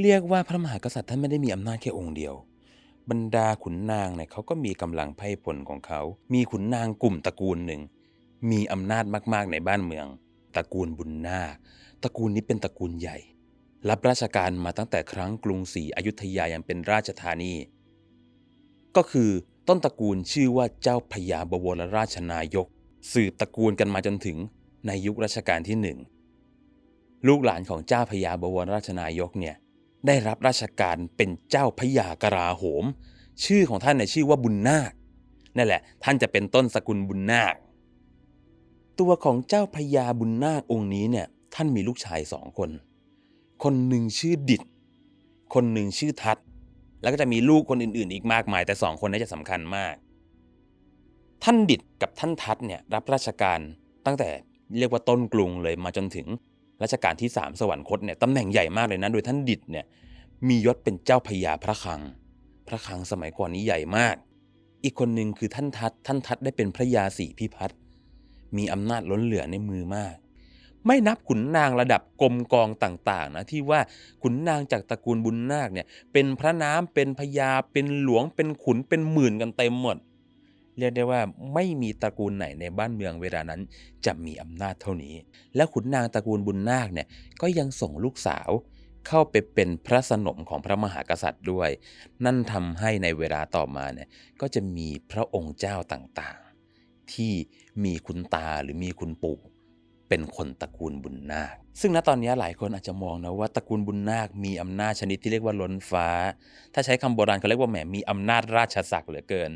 เรียกว่าพระมหากษัตริย์ท่านไม่ได้มีอำนาจแค่องค์เดียว บรรดาขุนนางเนี่ยเขาก็มีกำลังไพ่พลของเขา มีขุนนางกลุ่มตระกูลหนึ่ง มีอำนาจมากๆในบ้านเมือง ตระกูลบุญนาค ตระกูลนี้เป็นตระกูลใหญ่ รับราชการมาตั้งแต่ครั้งกรุงศรีอยุธยายังเป็นราชธานี ก็คือต้นตระกูลชื่อว่าเจ้าพญาบวรราชนายก สืบตระกูลกันมาจนถึงในยุครัชกาลที่หนึ่งลูกหลานของเจ้าพญาบวรราชนายกเนี่ย ได้รับราชการเป็นเจ้าพญากราโหม ชื่อของท่านเนี่ยชื่อว่าบุญนาคนั่นแหละ ท่านจะเป็นต้นสกุลบุญนาค ตัวของเจ้าพญาบุญนาคองค์นี้เนี่ยท่านมีลูกชายสองคน คนหนึ่งชื่อดิดคนหนึ่งชื่อทัดแล้วก็จะมีลูกคนอื่น ๆ อีกมากมาย แต่สองคนนี้จะสำคัญมาก ท่านดิดกับท่านทัดเนี่ยรับราชการตั้งแต่เรียกว่าต้นกรุงเลยมาจนถึง รัชกาลที่ 3 สวรรคตเนี่ยตำแหน่งใหญ่มากเลยนะ โดยท่านดิดเนี่ยมียศเป็นเจ้าพญาพระคลัง พระคลังสมัยก่อนนี้ใหญ่มาก อีกคนหนึ่งคือท่านทัดท่านทัดได้เป็นพระยาศรีพิพัฒน์มีอำนาจล้นเหลือในมือมาก ไม่นับขุนนางระดับกรมกองต่างๆนะที่ว่าขุนนางจากตระกูลบุญนาคเนี่ยเป็นพระน้ำเป็นพญาเป็นหลวงเป็นขุนเป็นหมื่นกันเต็มหมด เรียกได้ว่าไม่มีตระกูลไหนในบ้านเมืองเวลานั้น จะมีอำนาจเท่านี้ และขุนนางตระกูลบุญนาคเนี่ยก็ยังส่งลูกสาวเข้าไปเป็นพระสนมของพระมหากษัตริย์ด้วย นั่นทำให้ในเวลาต่อมาเนี่ยก็จะมีพระองค์เจ้าต่างๆ ที่มีคุณตาหรือมีคุณปู่เป็นคนตระกูลบุญนาค ซึ่งณตอนนี้หลายคนอาจจะมองนะว่าตระกูลบุญนาคมีอำนาจชนิดที่เรียกว่าล้นฟ้า ถ้าใช้คำโบราณเขาเรียกว่าแหมมีอำนาจราชศักดิ์เหลือเกิน